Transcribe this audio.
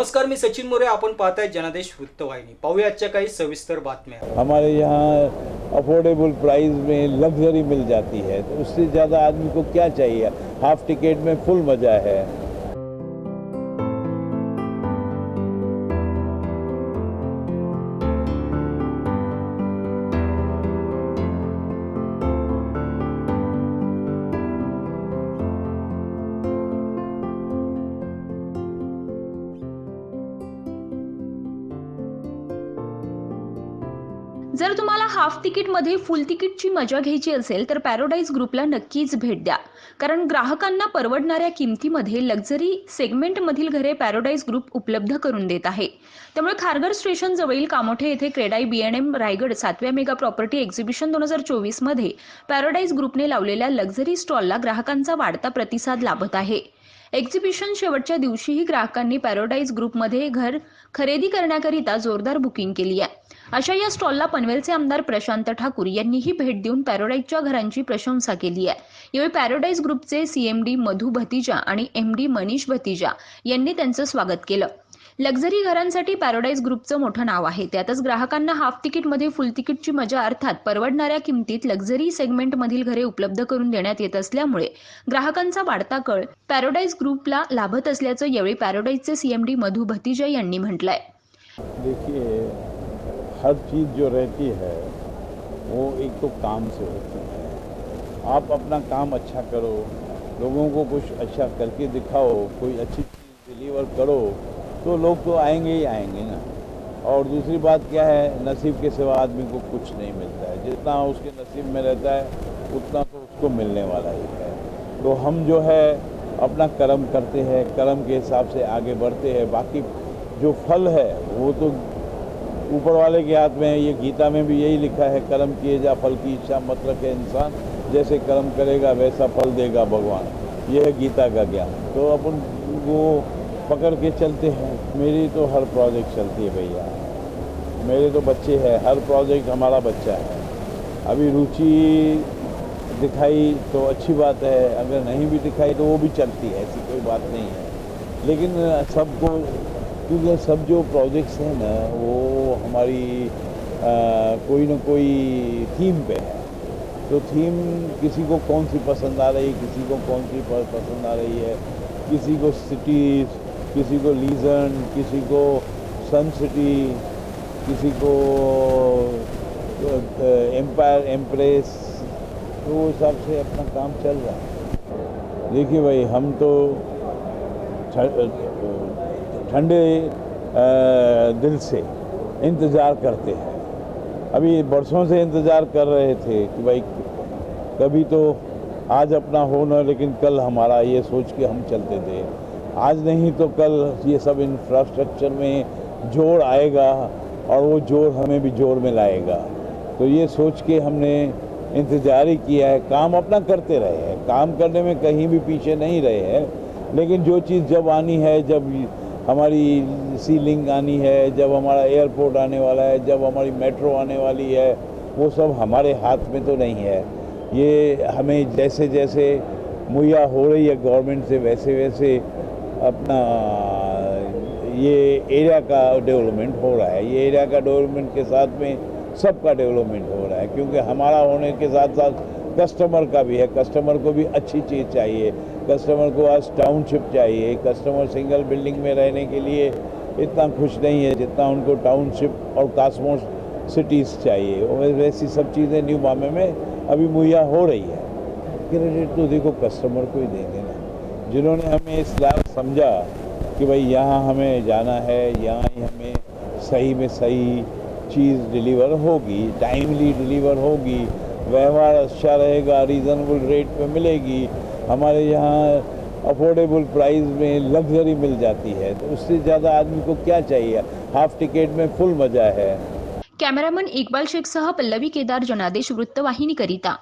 नमस्कार, मैं सचिन मोरे. पता है जनादेश वृत्तवाहिनी. पाहूया आजच्या काही सविस्तर बातम्या. हमारे यहाँ अफोर्डेबल प्राइस में लग्जरी मिल जाती है तो उससे ज़्यादा आदमी को क्या चाहिए? हाफ़ टिकट में फुल मज़ा है। जर तुम्हाला हाफ तिकीटमध्ये फुल तिकीटची मजा घ्यायची असेल तर पॅरोडाईज ग्रुपला नक्कीच भेट द्या. कारण ग्राहकांना परवडणाऱ्या किमतीमध्ये लक्झरी सेगमेंटमधील घरे पॅरोडाईज ग्रुप उपलब्ध करून देत आहे. त्यामुळे खारघर स्टेशन जवळील कामोठे येथे CREDAI B N M Raigad सातव्या मेगा प्रॉपर्टी एक्झिबिशन दोन हजार चोवीसमध्ये पॅरोडाईज ग्रुपने लावलेल्या लक्झरी स्टॉलला ग्राहकांचा वाढता प्रतिसाद लाभत आहे. एक्झिबिशन शेवटच्या दिवशीही ग्राहकांनी पॅरोडाईज ग्रुपमध्ये घर खरेदी करण्याकरिता जोरदार बुकिंग केली आहे. अशा या स्टॉलला पनवेलचे आमदार प्रशांत ठाकूर यांनीही भेट देऊन पॅरोडाईजच्या घरांची प्रशंसा केली आहे. यावेळी पॅरोडाईज ग्रुपचे सीएमडी मधु भतीजा आणि एमडी मनीष भतीजा यांनी त्यांचं स्वागत केलं. लक्झरी घरांसाठी पॅरोडाईज ग्रुपचं मोठं नाव आहे. त्यातच ग्राहकांना हाफ तिकीटमध्ये फुल तिकीटची मजा अर्थात परवडणाऱ्या किमतीत लक्झरी सेगमेंटमधील घरे उपलब्ध करून देण्यात येत असल्यामुळे ग्राहकांचा वाढता कळ पॅरोडाईज ग्रुपला लाभत असल्याचं यावेळी पॅराडाईजचे सीएमडी मधु भतीजा यांनी म्हटलंय. हर चीज़ जो रहती है, वो एक तो काम से होती है। आप अपना काम अच्छा करो, लोगों को कुछ अच्छा करके दिखाओ, कोई अच्छी चीज़ डिलीवर करो तो लोग तो आएँगे ही आएँगे ना। और दूसरी बात क्या है, नसीब के सिवा आदमी को कुछ नहीं मिलता है। जितना उसके नसीब में रहता है, उतना तो उसको मिलने वाला ही है। तो हम जो है, अपना कर्म करते हैं, कर्म के हिसाब से आगे बढ़ते हैं। बाकी जो फल है, वो तो ऊपर वाले के हाथ में है ये गीता में भी यही लिखा है, कर्म किए जा, फल की इच्छा मत रखे इंसान, जैसे कर्म करेगा वैसा फल देगा भगवान। ये है गीता का ज्ञान। तो अपन वो पकड़ के चलते हैं। मेरी तो हर प्रोजेक्ट चलती है भैया। मेरे तो बच्चे हैं। हर प्रोजेक्ट हमारा बच्चा है। अभी रुचि दिखाई तो अच्छी बात है। अगर नहीं भी दिखाई तो वो भी चलती है। ऐसी कोई बात नहीं है। लेकिन सबको क्योंकि सब जो प्रोजेक्ट्स हैं ना वो हमारी आ, कोई ना कोई थीम पे है। तो थीम किसी को कौन सी पसंद आ रही है किसी को कौन सी पसंद आ रही है। किसी को सिटीज़ किसी को लीजन किसी को सन सिटी किसी को एम्पायर एम्प्रेस तो वो हिसाब से अपना काम चल रहा है। देखिए भाई हम तो ठंडे दिल से इंतज़ार करते हैं। अभी बरसों से इंतज़ार कर रहे थे कि भाई, कभी तो आज अपना हो ना, लेकिन कल हमारा ये सोच के हम चलते थे। आज नहीं तो कल ये सब इंफ्रास्ट्रक्चर में ज़ोर आएगा और वो ज़ोर हमें भी ज़ोर में लाएगा। तो ये सोच के हमने इंतज़ार ही किया है। काम अपना करते रहे हैं। काम करने में कहीं भी पीछे नहीं रहे हैं। लेकिन जो चीज़ जब आनी है, जब हमारी सी लिंक आनी है, जब हमारा एयरपोर्ट आने वाला है, जब हमारी मेट्रो आने वाली है, वो सब हमारे हाथ में तो नहीं है। ये हमें जैसे जैसे मुहैया हो रही है गवर्नमेंट से वैसे वैसे अपना ये एरिया का डेवलपमेंट हो रहा है। ये एरिया का डेवलपमेंट के साथ में सबका डेवलपमेंट हो रहा है, क्योंकि हमारा होने के साथ साथ कस्टमर का भी है, कस्टमर को भी अच्छी चीज़ चाहिए। कस्टमर को आज टाउनशिप चाहिए, कस्टमर सिंगल बिल्डिंग में रहने के लिए इतना खुश नहीं है जितना उनको टाउनशिप और कास्मोस सिटीज़ चाहिए। वैसी सब चीज़ें न्यू बॉम्बे में अभी मुहैया हो रही है। क्रेडिट तो देखो कस्टमर को ही देंगे ना। जिन्होंने हमें इस लायक समझा कि भाई यहाँ हमें जाना है, यहाँ ही हमें सही में सही चीज़ डिलीवर होगी टाइमली डिलीवर होगी व्यवहार अच्छा रहेगा रीज़नेबल रेट पे मिलेगी। हमारे यहाँ अफोर्डेबल प्राइस में लग्जरी मिल जाती है। तो उससे ज़्यादा आदमी को क्या चाहिए? हाफ़ टिकट में फुल मज़ा है। कैमरामैन इकबाल शेख साहब पल्लवी केदार जनादेश वृत्तवाहिनीकरिता